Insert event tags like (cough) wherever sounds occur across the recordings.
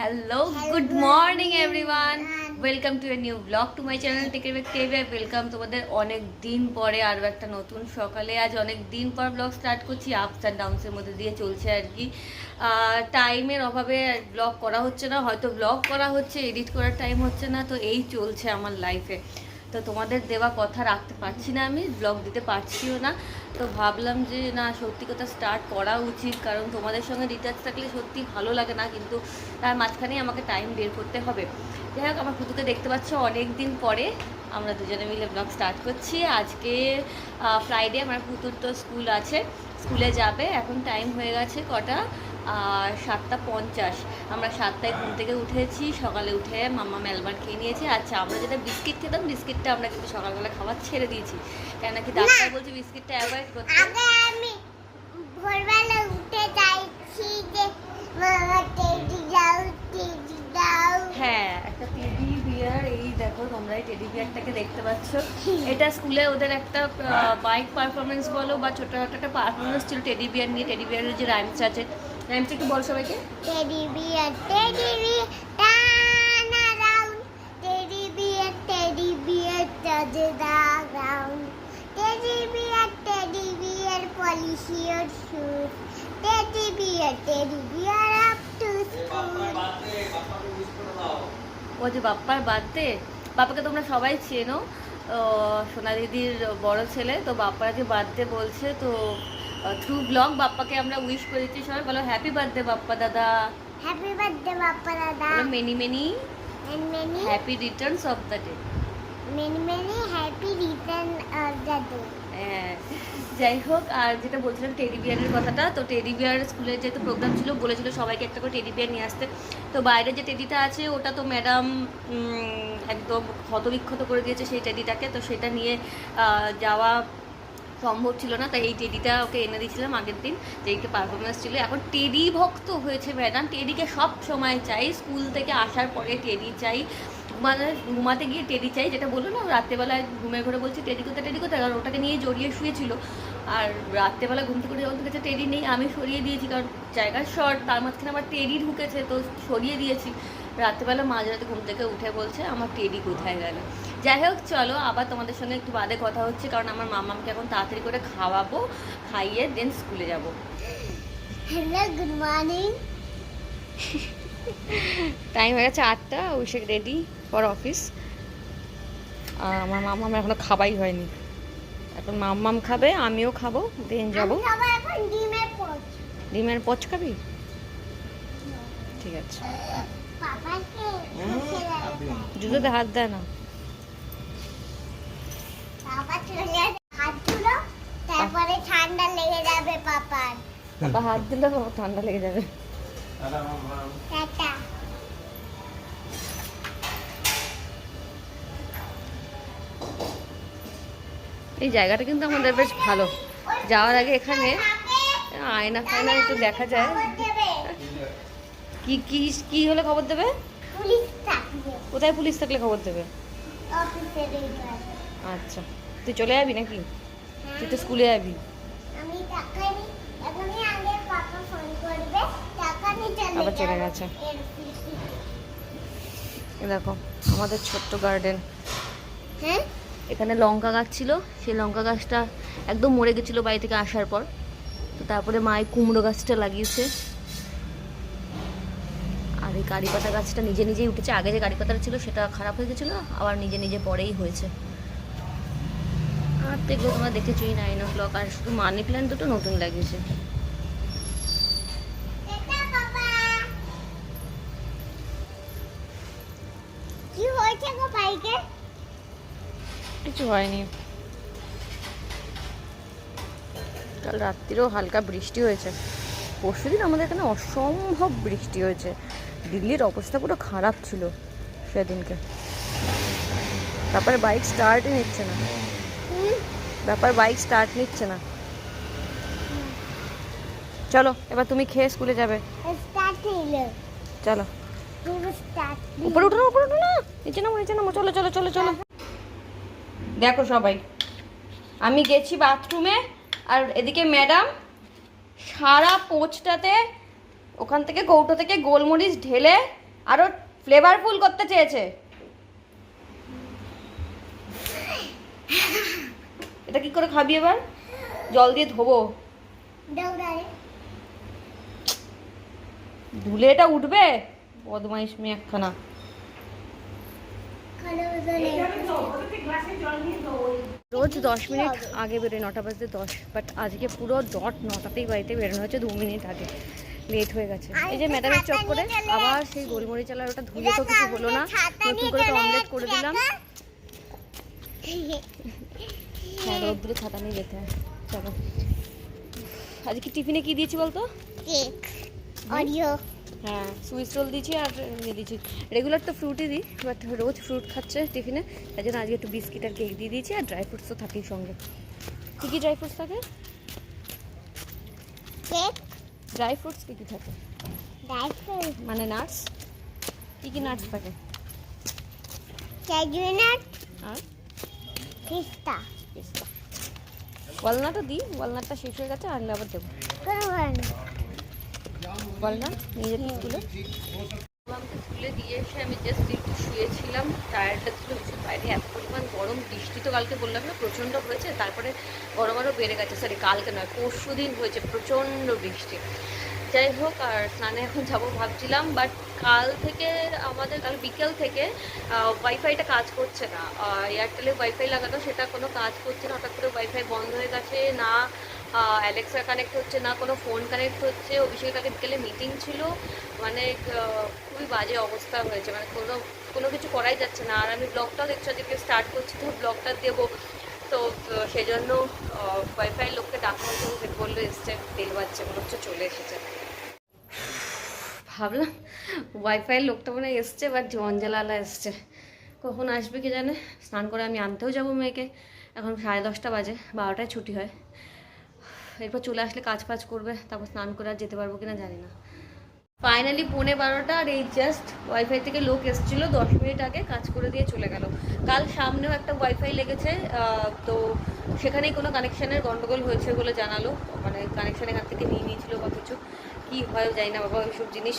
Hello good morning everyone welcome to a new blog to my channel টেকে টেবে welcome তোমাদের অনেক দিন পরে আরও একটা নতুন সকালে। আজ অনেক দিন পর ব্লগ স্টার্ট করছি আপস অ্যান্ড ডাউনসের মধ্যে দিয়ে চলছে আর কি। টাইমের অভাবে ব্লগ করা হচ্ছে না হয়তো ব্লগ করা হচ্ছে এডিট করার টাইম হচ্ছে না তো এই চলছে আমার লাইফে তো তোমাদের দেওয়া কথা রাখতে পারছি না আমি ব্লগ দিতে পারছিও না। তো ভাবলাম যে না, সত্যি কথা স্টার্ট করা উচিত, কারণ তোমাদের সঙ্গে রিচার্জ থাকলে সত্যি ভালো লাগে না, কিন্তু তার মাঝখানেই আমাকে টাইম বের করতে হবে। যাই হোক, আমার পুতুকে দেখতে পাচ্ছ অনেক দিন পরে আমরা দুজনে মিলে ব্লগ স্টার্ট করছি। আজকে ফ্রাইডে আমার পুতুর তো স্কুল আছে স্কুলে যাবে, এখন টাইম হয়ে গেছে কটা? সাতটা পঞ্চাশ। আমরা সাতটায় ঘুম থেকে উঠেছি সকালে উঠে মাম্মা মেলবান খেয়ে নিয়েছি। আচ্ছা আমরা যেটা বিস্কিট খেতাম বিস্কিটটা আমরা কিন্তু সকালবেলা খাবার ছেড়ে দিয়েছি। কেন কি ডাক্তার বলছে বিস্কিটটা অ্যাভয়েড করতে। আমি ভোরবেলা উঠে যাইছি যে মামা টেডি দাও টেডি দাও। হ্যাঁ একটা টেডি বিয়ার এই দেখো তোমরা এই টেডি বিয়ারটাকে দেখতে পাচ্ছ। এটা স্কুলে ওদের একটা বাইক পারফরমেন্স বলো বা ছোটখাটো একটা পারফরমেন্স ছিল টেডি বিয়ার নিয়ে। টেডি বিয়ারের যে রাইমস আছে রাইমস একটু বল সবাইকে। Teddy bear teddy bear turn around teddy bear teddy bear turn around teddy bear teddy bear polish your shoes teddy bear teddy bear up to school ও যে বাপ্পার birthday বাপ্পাকে তোমরা সবাই চেনো। সোনা দিদির বড় ছেলে তো বাপ্পার যে বার্থডে বলছে তো থ্রু ব্লগ বাপ্পাকে আমরা উইশ করে দিচ্ছি সবাই। বলো হ্যাপি বার্থডে বাপ্পা দাদা। হ্যাপি বার্থডে বাপ্পা দাদা। Many many many happy returns of the day many many happy return of the day হ্যাঁ, যাই হোক আর যেটা বলছিলাম টেডি বিয়ারের কথাটা তো টেডি বিয়ার স্কুলে যেহেতু প্রোগ্রাম ছিল বলেছিল সবাইকে একটা করে টেডি বিয়ার নিয়ে আসতে। তো বাইরে যে টেডিটা আছে ওটা তো ম্যাডাম একদম ক্ষতবিক্ষত করে দিয়েছে সেই টেডিটাকে তো সেটা নিয়ে যাওয়া সম্ভব ছিল না, তাই এই টেডিটা ওকে এনে দিয়েছিলাম আগের দিন, যে একটু পারফরমেন্স ছিল। এখন টেডি ভক্ত হয়েছে ম্যাডাম টেডিকে সব সময় চাই, স্কুল থেকে আসার পরে টেডি চাই মানে ঘুমাতে গিয়ে টেডি চাই, যেটা বলল না রাত্রেবেলায় ঘুমের ঘরে বলছি, টেডি কোথায় টেডি কোথায়? কারণ ওটাকে নিয়ে জড়িয়ে শুয়েছিল। আর রাত্রেবেলা ঘুম থেকে যখন দেখেছে টেডি নেই, আমি সরিয়ে দিয়েছি, কারণ জায়গার শর্ট, তার মাঝখানে আমার টেডি ঢুকেছে, তো সরিয়ে দিয়েছি। রাত্রেবেলা মাঝরাতে ঘুম থেকে উঠে বলছে, আমার টেডি কোথায় গেল? যাই হোক চলো আবার তোমাদের সঙ্গে একটু বাদে কথা হচ্ছে কারণ আমার মামাকে এখন তাড়াতাড়ি করে খাওয়াবো খাইয়ে দেন স্কুলে যাব। হ্যালো গুড মর্নিং টাইম হয়ে গেছে আটটা উইসে রেডি ফর অফিস আমার মামাম এখনও খাবাই হয়নি। এখন মাম্মাম খাবে আমিও খাব দেন যাব। ডিমের ডিমের পচ খাবি? ঠিক আছে। লাগে জুতোতে হাত দেয় না? পাপা চলে হাত তুলো তারপরে ঠান্ডা লেগে যাবে পাপার। বাবা হাত দিলে তো ঠান্ডা লেগে যাবে। টাটা। এই জায়গাটা কিন্তু আমাদের বেশ ভালো। যাওয়ার আগে এখানে আয়না ফায়না একটু দেখা যায়। কি কি কি হলে খবর দেবে? কোথায় পুলিশ থাকলে খবর দেবে? আচ্ছা। তুই চলে যাবি নাকি? তুই তো স্কুলে যাবি। আবার চলে গেছে। দেখো আমাদের ছোট্ট গার্ডেন হ্যাঁ? এখানে লঙ্কা গাছ ছিল সেই লঙ্কা গাছটা একদম মরে গেছিল বাড়ি থেকে আসার পর। তো তারপরে মাই কুমড়ো গাছটা লাগিয়েছে। আর এই কারি পাতা গাছটা নিজে নিজেই উঠেছে। আগে যে কারি পাতাটা ছিল সেটা খারাপ হয়ে গেছিল আবার নিজে নিজে পরেই হয়েছে। আর তো এগুলো তোমরা দেখেছোই নাইন ও ক্লক আর শুধু মানি প্ল্যান্ট দুটো নতুন লাগিয়েছে কিছু হয়নি। কাল রাত্রিরেও হালকা বৃষ্টি হয়েছে। পরশুদিন আমাদের এখানে অসম্ভব বৃষ্টি হয়েছে। দিল্লির অবস্থা পুরো খারাপ ছিল সেদিনকে। তারপরে বাইক স্টার্টই নিচ্ছে না। ব্যাপার বাইক স্টার্ট নিচ্ছে না। চলো, এবার তুমি খেয়ে স্কুলে যাবে। চলো। পুরো উপরে উঠো না, উপরে উঠো না। নিচে নামো নিচে নামো। চলো চলো চলো চলো। দেখো সবাই, আমি গেছি বাথরুমে আর এদিকে ম্যাডাম সারা পোচটাতে ওখান থেকে কৌটো থেকে গোলমরিচ ঢেলে আরও ফ্লেভারফুল করতে চেয়েছে। এটা কি করে খাবি এবার? জল দিয়ে ধোবো। ধুলে এটা উঠবে? বদমাইশ মেয়ে একখানা। রোজ দশ মিনিট আগে বেরোয় নটা বাজতে দশ বাট আজকে পুরো ডট নটাতেই বাড়িতে বেরোনো হচ্ছে দু মিনিট আগে। লেট হয়ে গেছে। এই যে ম্যাডামের চক করে আবার সেই গোলমরিচ চালার ওটা ধুয়ে তো কিছু হলো না। নতুন করে একটা অমলেট করে দিলাম। (laughs) রোদ্দুরে ছাতা নিয়ে যেতে হয়। চলো। আজকে টিফিনে কি দিয়েছি বলতো? কেক অরিও হ্যাঁ সুইস রোল দিয়েছি আর ইয়ে দিয়েছি। রেগুলার তো ফ্রুটই দিই বাট রোজ ফ্রুট খাচ্ছে টিফিনে। তাই জন্য আজকে একটু বিস্কিট আর কেক দিয়ে দিয়েছি আর ড্রাই ফ্রুটস তো থাকেই সঙ্গে। কী কী ড্রাই ফ্রুটস থাকে? কেক। ড্রাই ফ্রুটস কী কী থাকে? ড্রাই ফ্রুট মানে নাটস কী কী নাটস থাকে? ক্যাজু নাট আর? পিস্তা ওয়ালনাটও দিই ওয়ালনাটটা শেষ হয়ে গেছে আনলে আবার দেবো। ওয়ালনাট যেতে স্কুলে? আমাকে স্কুলে দিয়ে এসে আমি জাস্ট একটু শুয়েছিলাম লাগছিল ভীষণ বাইরে এত পরিমাণ গরম, বৃষ্টি তো কালকে বললাম না, প্রচণ্ড হয়েছে, তারপরে গরম আরও বেড়ে গেছে সরি কালকে নয় পরশু দিন হয়েছে প্রচণ্ড বৃষ্টি। যাই হোক, আর স্নানে এখন যাব ভাবছিলাম বাট কাল থেকে আমাদের, কাল বিকেল থেকে ওয়াইফাইটা কাজ করছে না। এয়ারটেলে ওয়াইফাই লাগানো, সেটা কোনো কাজ করছে না। হঠাৎ করে ওয়াইফাই বন্ধ হয়ে গেছে, না অ্যালেক্সা কানেক্ট হচ্ছে, না কোনো ফোন কানেক্ট হচ্ছে। অভিষেক কালকে বিকেলে মিটিং ছিল। মানে খুবই বাজে অবস্থা হয়েছে। মানে কোনো কোনো কিছু করাই যাচ্ছে না। আর আমি ব্লগটাও দেখছি, আজকে স্টার্ট করছি, তো ব্লগটা দেবো। তো সেই জন্য ওয়াইফাই লোককে ডাকা হয়েছে বলল, এসছে তেল বাজছে। মনে হচ্ছে চলে এসেছে। ভাবলাম ওয়াইফাই লোকটা মনে এসছে বাট জঞ্জালালা এসছে। কখন আসবে কি জানে? স্নান করে আমি আনতেও যাব মেয়েকে। এখন সাড়ে দশটা বাজে, বারোটায় ছুটি হয়। এরপর চলে আসলে কাজ ফাজ করবে, তারপর স্নান করে আর যেতে পারব কিনা জানি না। ফাইনালি পৌনে বারোটা আর এই জাস্ট ওয়াইফাই থেকে লোক এসেছিল, দশ মিনিট আগে কাজ করে দিয়ে চলে গেল। কাল সামনেও একটা ওয়াইফাই লেগেছে তো সেখানেই কোনো কানেকশানের গন্ডগোল হয়েছে বলে জানালো। মানে কানেকশান এখান থেকে নিয়ে নিয়েছিল বা কিছু। কি হয় জানি না বাবা ওইসব জিনিস।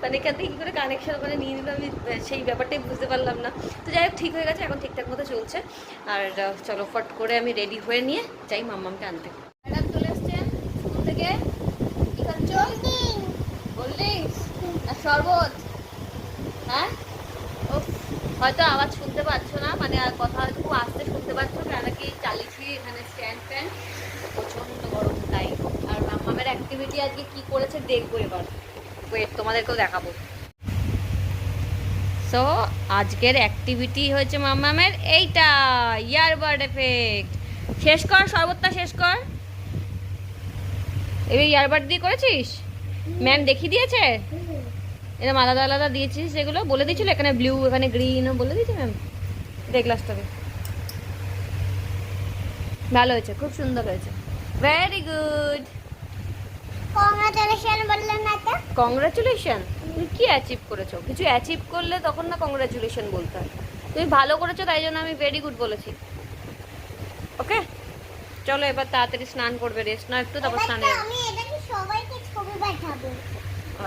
মানে এখান থেকে কী করে কানেকশান মানে নিয়ে নিল আমি সেই ব্যাপারটাই বুঝতে পারলাম না। তো যাই হোক ঠিক হয়ে গেছে এখন ঠিকঠাক মতো চলছে। আর চলো ফট করে আমি রেডি হয়ে নিয়ে যাই মাম্মামকে আনতে। ম্যাডাম চলে এসছেন স্কুল থেকে। কী খাচ্ছ? কোল্ড আর শরবত? হ্যাঁ? ও হয়তো আওয়াজ শুনতে পাচ্ছ না মানে আর কথা হয়তো খুব আস্তে শুনতে পাচ্ছ কেন কি চালিয়েছি এখানে স্ট্যান্ড ফ্যান প্রচণ্ড গরম তাই আর মামামের অ্যাক্টিভিটি আজকে কি করেছে দেখব এবার। ওয়েট তোমাদেরকেও দেখাবো। সো আজকের অ্যাক্টিভিটি হয়েছে মামামের এইটা ইয়ারবার্ড এফেক্ট শেষ কর শরবতটা শেষ কর। এবার ইয়ারবার্ড দিয়ে করেছিস? ম্যাম দেখিয়ে দিয়েছে? এরকম আলাদা আলাদা দিয়েছিস যেগুলো? বলে দিয়েছিল এখানে ব্লু এখানে গ্রিন বলে দিয়েছে ম্যাম দেখ গ্লাসটাকে ভালো হয়েছে, খুব সুন্দর হয়েছে। ভেরি গুড কংগ্রাচুলেশন বললেন না তো? কংগ্রাচুলেশন তুমি কি অ্যাচিভ করেছ? কিছু অ্যাচিভ করলে তখন না কংগ্রাচুলেশন বলতে হয়। তুমি ভালো করেছ তাই জন্য আমি ভেরি গুড বলেছি। ওকে চলো এবার তাড়াতাড়ি স্নান করবে রেস্ট না একটু তারপর স্নানে। আমি সবাইকে ছবি পাঠাবো।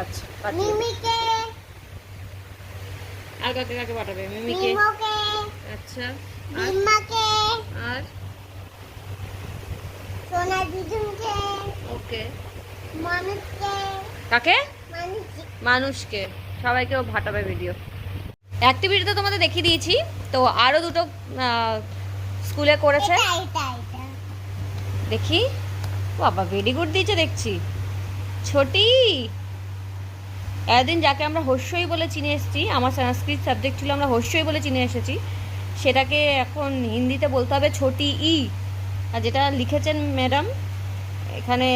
আচ্ছা মিমিকে। আর কাকে কাকে পাঠাবে? মিমিকে। মিমোকে আচ্ছা। আর? বিম্মাকে আর? সোনা ওকে কাকে? মানুষকে। সবাইকে ও ভাটাবে ভিডিও অ্যাক্টিভিটি তো তোমাদের দেখিয়ে দিয়েছি। তো আরও দুটো স্কুলে করেছে। দেখি। বাবা ভেরি গুড দিয়েছে দেখছি। ছোটি! এতদিন যাকে আমরা হস্যই বলে চিনে এসেছি আমার সংস্কৃত সাবজেক্ট ছিল আমরা হস্যই বলে চিনে এসেছি সেটাকে এখন হিন্দিতে বলতে হবে ছোটি ই। আর যেটা লিখেছেন ম্যাডাম এখানে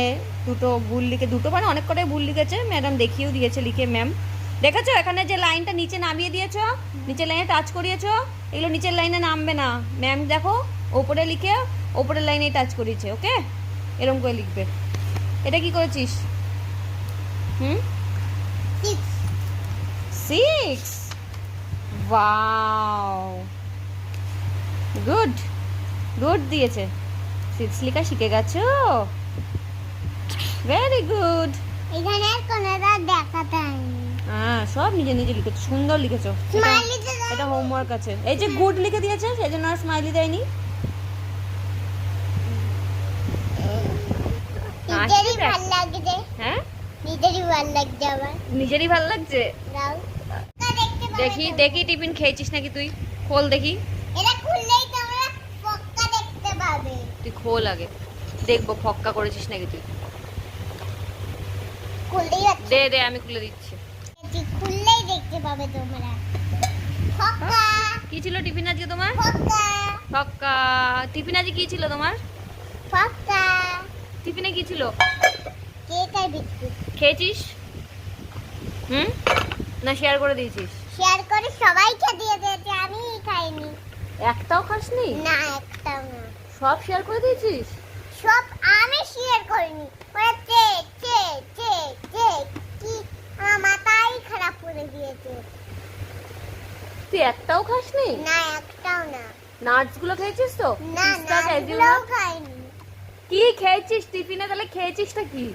দুটো ভুল লিখে, দুটো মানে অনেক কটাই ভুল লিখেছে ম্যাডাম দেখিয়েও দিয়েছে, লিখে ম্যাম দেখেছ? এখানে যে লাইনটা নিচে নামিয়ে দিয়েছ নিচের লাইনে টাচ করিয়েছো, এগুলো নিচের লাইনে নামবে না। ম্যাম দেখো, ওপরে লিখে ওপরের লাইনে টাচ করিয়েছে ওকে এরকম করে লিখবে। এটা কি করেছিস? হুম? সিক্স ওয়াও গুড গুড দিয়েছে। সিক্স লেখা শিখে গেছো? ভেরি গুড এখানে আর কোনোটা দেখাতে হ্যাঁ সব নিজে নিজে লিখেছো সুন্দর লিখেছো। এটা- হোমওয়ার্ক আছে। এই যে গুড লিখে দিয়েছে সেই জন্য আর স্মাইলি দেয়নি। নিজেরই। ভালো লাগছে। হ্যাঁ? নিজেরই ভালো লাগছে আমার নিজেরই ভালো লাগছে? দেখি দেখি টিফিন খেয়েছিস নাকি তুই? খোল দেখি। এটা খুললেই তোমরা ফক্কা দেখতে পাবে। তুই খোল আগে। দেখব ফক্কা করেছিস নাকি তুই? হচ্ছে। দে দে আমি খুলে দিচ্ছি। খুললেই দেখতে পাবে তোমরা। ফক্কা। কি ছিল টিফিন আজকে তোমার? ফক্কা। ফক্কা। টিফিন আজকে কি ছিল তোমার? ফক্কা। টিফিনে কি ছিল? কেক আর বিস্কুট। খেয়েছিস? হুম? না শেয়ার করে দিয়েছিস? শেয়ার করে সবাইকে দিয়ে দিয়েছে আমি খাইনি। একটাও খাসনি? না একটাও না। সব শেয়ার করে দিয়েছিস? সব আমি শেয়ার করিনি। ওরা আমার মাথাই খারাপ করে দিয়েছে। তুই একটাও খাসনি? না একটাও না। নাটসগুলো খেয়েছিস তো? না? খাইনি। কি খেয়েছিস টিফিনে? তাহলে খেয়েছিসটা কি?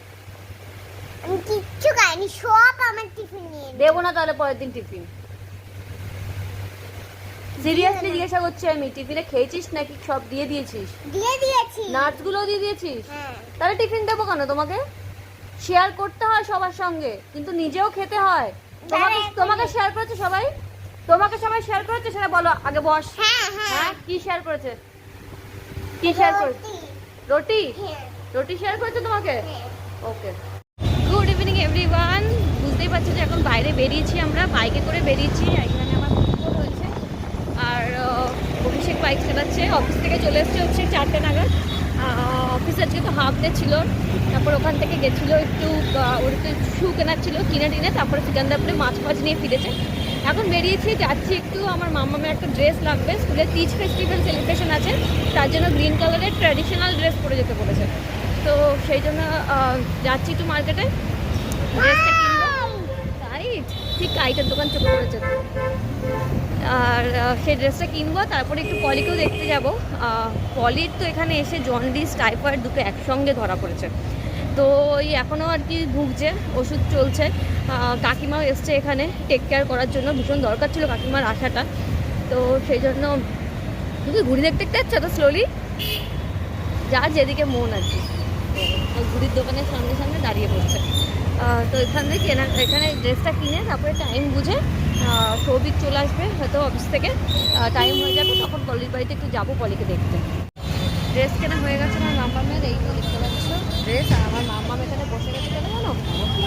আমি কিচ্ছু খাইনি সব আমার টিফিন নিয়ে দেবো না তাহলে পরের দিন টিফিন। সিরিয়াসলি জিজ্ঞাসা করছি আমি টিফিনে খেয়েছিস নাকি সব দিয়ে দিয়েছিস? দিয়ে দিয়েছি। নাটসগুলো দিয়ে দিয়েছিস? হ্যাঁ। তাহলে টিফিন দেবো কেন তোমাকে? শেয়ার করতে হয় সবার সঙ্গে কিন্তু নিজেও খেতে হয়। তোমাকে তোমাকে শেয়ার করেছে সবাই? তোমাকে সবাই শেয়ার করেছে সেটা বলো আগে বস। হ্যাঁ হ্যাঁ। হ্যাঁ কি শেয়ার করেছে? কি শেয়ার করেছে? রুটি। রুটি? হ্যাঁ। শেয়ার করেছে তোমাকে? হ্যাঁ। ওকে। গুড ইভিনিং এভরিওয়ান বুঝতেই পারছ যে এখন বাইরে বেরিয়েছি আমরা বাইকে করে বেরিয়েছি এখানে আমার কুকুর রয়েছে। আর অভিষেক বাইক চালাচ্ছে অফিস থেকে চলে এসছে হচ্ছে চারটে নাগাদ। অফিস আজকে তো হাফ ডে ছিল, তারপর ওখান থেকে গেছিল একটু ওর একটু শু কেনার ছিল, কিনে টিনে, তারপরে সিকান্দারপুরে মাছ ফাছ নিয়ে ফিরেছে। এখন বেরিয়েছি, যাচ্ছি একটু, আমার মামামের একটা ড্রেস লাগবে, স্কুলে তিজ ফেস্টিভ্যাল সেলিব্রেশন আছে, তার জন্য গ্রিন কালারের ট্র্যাডিশনাল ড্রেস পরে যেতে বলেছে। তো সেই জন্য যাচ্ছি একটু মার্কেটে তাই ঠিক দোকান চোখে পড়েছে। আর সেই ড্রেসটা কিনবো, তারপরে একটু পলিকেও দেখতে যাব। পলির তো এখানে এসে জন্ডিস টাইফয়েড দুটো একসঙ্গে ধরা পড়েছে। তো ওই এখনও আর কি ভুগছে, ওষুধ চলছে। কাকিমাও এসছে এখানে টেক কেয়ার করার জন্য, ভীষণ দরকার ছিল কাকিমার আসাটা। তো সেই জন্য ঘুরি দেখতে দেখতে যাচ্ছ তো স্লোলি যা যেদিকে মন আর কি। ঘুড়ির দোকানের সামনে সামনে দাঁড়িয়ে পড়ছে। তো এখান থেকে কেনা, এখানে ড্রেসটা কিনে তারপরে টাইম বুঝে সৌভিক চলে আসবে হয়তো অফিস থেকে। টাইম হয়ে যাবে তখন পলির বাড়িতে একটু যাব পলিকে দেখতে। ড্রেস কেনা হয়ে গেছে আমার মামামের এই তো দেখতে পাচ্ছ। ড্রেস আর আমার মামাম এখানে বসে গেছে কেন জানো?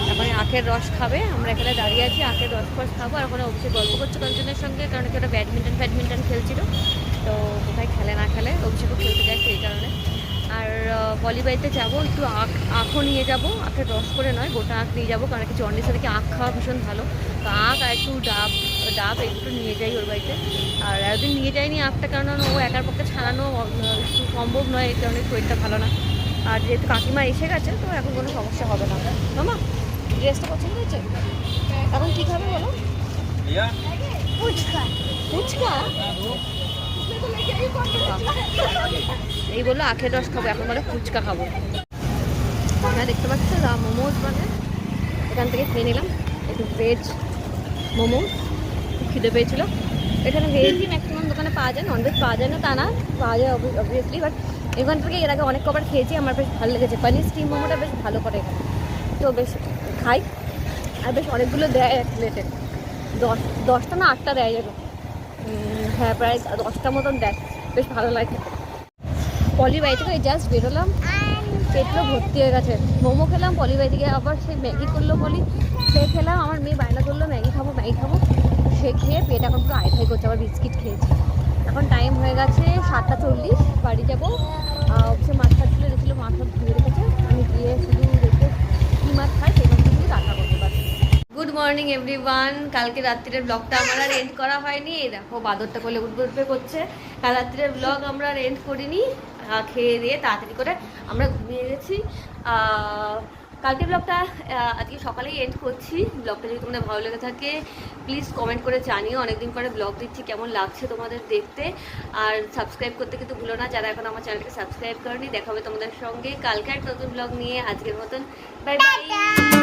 তারপরে আখের রস খাবে, আমরা এখানে দাঁড়িয়ে আছি, আখের রস ফস খাব, আর ওখানে অবশ্যই গল্প করছে কয়েকজনের সঙ্গে, কারণ কি ওটা ব্যাডমিন্টন ফ্যাডমিন্টন খেলছিল। তো কোথায় খেলে না খেলে অভিষেকও খেলতে যায় সেই কারণে। আর পলি বাড়িতে যাব একটু আখ আখও নিয়ে যাব আখের রস করে নয় গোটা আখ নিয়ে যাব কারণ কি জন্ডিসে থেকে আখ খাওয়া ভীষণ ভালো। তো আখ আর একটু ডাব ডাব একটু নিয়ে যাই ওর বাড়িতে। আর একদিন নিয়ে যাইনি আখটা কারণ ও একার পক্ষে ছাড়ানো একটু সম্ভব নয় এই কারণে শরীরটা ভালো না। আর যেহেতু কাকিমা এসে গেছে তো এখন কোনো সমস্যা হবে না। মামা ড্রেসটা পছন্দ হয়েছে? এখন কী খাবে বলো? ফুচকা। ফুচকা? এই বলল আখের রস খাব এখন বলে ফুচকা খাব। হ্যাঁ দেখতে পাচ্ছ মোমোজ মানে এখান থেকে খেয়ে নিলাম। একটু ভেজ মোমোজ খিদে পেয়েছিল। এখানে ভেজই ম্যাক্সিমাম দোকানে পাওয়া যায় ননভেজ পাওয়া যায় না তা না পাওয়া যায় অবভিয়াসলি বাট এখান থেকে এর আগে অনেক কবার খেয়েছি আমার বেশ ভালো লেগেছে। পানির স্টিম মোমোটা বেশ ভালো করে এখানে। তো বেশ খাই। আর বেশ অনেকগুলো দেয় এক প্লেটে দশ দশটা না আটটা দেয় উম, হ্যাঁ প্রায় দশটা মতন দেয় বেশ ভালো লাগে। পলি বাড়ি থেকে জাস্ট বেরোলাম পেটটা ভর্তি হয়ে গেছে। মোমো খেলাম পলি বাড়ি থেকে, আবার সে ম্যাগি করল বলি সে খেলাম, আমার মেয়ে বায়না করল, ম্যাগি খাব ম্যাগি খাব। সে খেয়ে পেট এখন পুরো আইফাই করছে, আবার বিস্কিট খেয়েছি। এখন টাইম হয়ে গেছে সাতটা চল্লিশ, বাড়ি যাব। সে মাছ ফাছ তুলে মাছ ধুয়ে রেখেছে। আমি গিয়ে শুধু দেখব কী মাছ খাই সেই মাছ দিয়ে রান্না করতে পারছি গুড মর্নিং এভরিওয়ান কালকে রাত্রির ব্লগটা আমার আর এন্ড করা হয়নি। এই দেখো, বাদরটা করলে উঠবে উঠবে করছে। কাল রাত্রির ব্লগ আমরা আর এন্ড করিনি। খেয়ে দিয়ে তাড়াতাড়ি করে আমরা ঘুমিয়ে গেছি। কালকে ব্লগটা আজকে সকালেই এন্ড করছি। ব্লগটা যদি তোমাদের ভালো লেগে থাকে প্লিজ কমেন্ট করে জানিও। অনেকদিন পরে ব্লগ দিচ্ছি, কেমন লাগছে তোমাদের দেখতে। আর সাবস্ক্রাইব করতে কিন্তু ভুলো না, যারা এখন আমার চ্যানেলকে সাবস্ক্রাইব করেনি দেখা হবে তোমাদের সঙ্গে। কালকে একটা নতুন ব্লগ নিয়ে। আজকের মতন বাই বাই